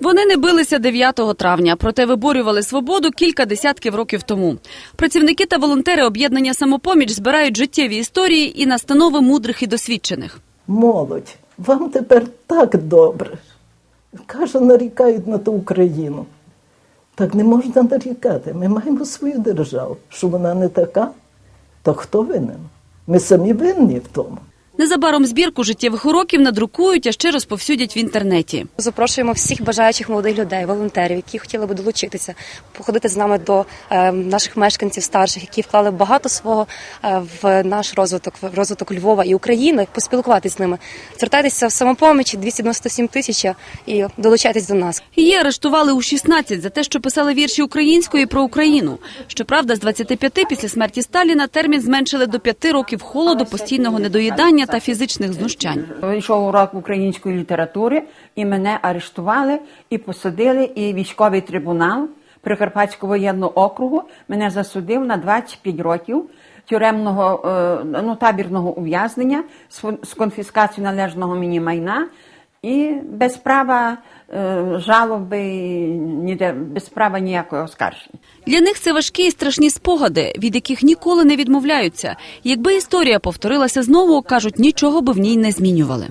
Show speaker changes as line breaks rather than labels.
Вони не билися 9 травня, проте виборювали свободу кілька десятків років тому. Працівники та волонтери об'єднання самопоміч збирають життєві історії і настанови мудрих і досвідчених.
Молодь, вам тепер так добре. Каже, нарікають на ту Україну. Так не можна нарікати. Ми маємо свою державу. Що вона не така, то хто винен? Ми самі винні в тому.
Незабаром збірку життєвих уроків надрукують, а ще розповсюдять в інтернеті.
Запрошуємо всіх бажаючих молодих людей, волонтерів, які хотіли би долучитися, походити з нами до е, наших мешканців старших, які вклали багато свого е, в наш розвиток, в розвиток Львова і України, поспілкуватися з ними. Звертайтеся в самопоміч 297 тисяч і долучайтесь до нас.
Її арештували у 16 за те, що писали вірші української про Україну. Щоправда, з 25 після смерті Сталіна термін зменшили до 5 років холоду, постійного недоїдання та фізичних знущань.
Йшов урок української літератури, і мене арештували і посадили, і військовий трибунал Прикарпатського воєнного округу мене засудив на 25 років тюремного е, ну, табірного ув'язнення з конфіскацією належного мені майна і без права е, жалоби, ніде без права ніякого оскарження.
Для них це важкі і страшні спогади, від яких ніколи не відмовляються. Якби історія повторилася знову, кажуть, нічого би в ній не змінювали.